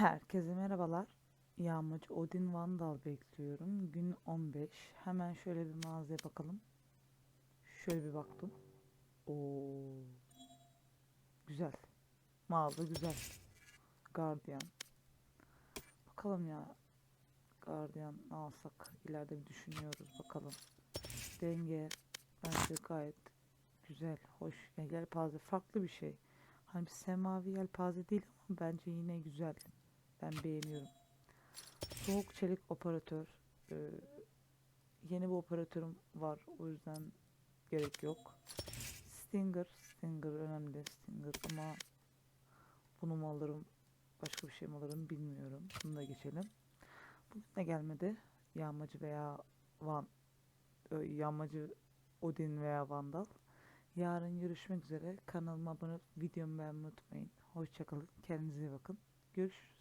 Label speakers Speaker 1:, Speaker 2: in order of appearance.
Speaker 1: Herkese merhabalar. Yağmacı Odin Vandal bekliyorum. Gün 15. Hemen şöyle bir mağazaya bakalım. Şöyle bir baktım. Oo. Güzel. Mağaza güzel. Guardian. Bakalım ya. Guardian alsak ileride bir düşünüyoruz bakalım. Denge bence gayet güzel, hoş. Yelpaze farklı bir şey. Hani bir semavi yelpaze değil ama bence yine güzel. Ben beğeniyorum. Soğuk çelik operatör. Ee, yeni bir operatörüm var. O yüzden gerek yok. Stinger. Stinger önemli. Stinger ama bunu mu alırım? Başka bir şey mi alırım bilmiyorum. Bunu da geçelim. Bugün de gelmedi. Yağmacı veya Van Yağmacı Odin veya Vandal. Yarın görüşmek üzere. Kanalıma abone olup videomu beğenmeyi unutmayın. Hoşçakalın. Kendinize iyi bakın. Görüşürüz.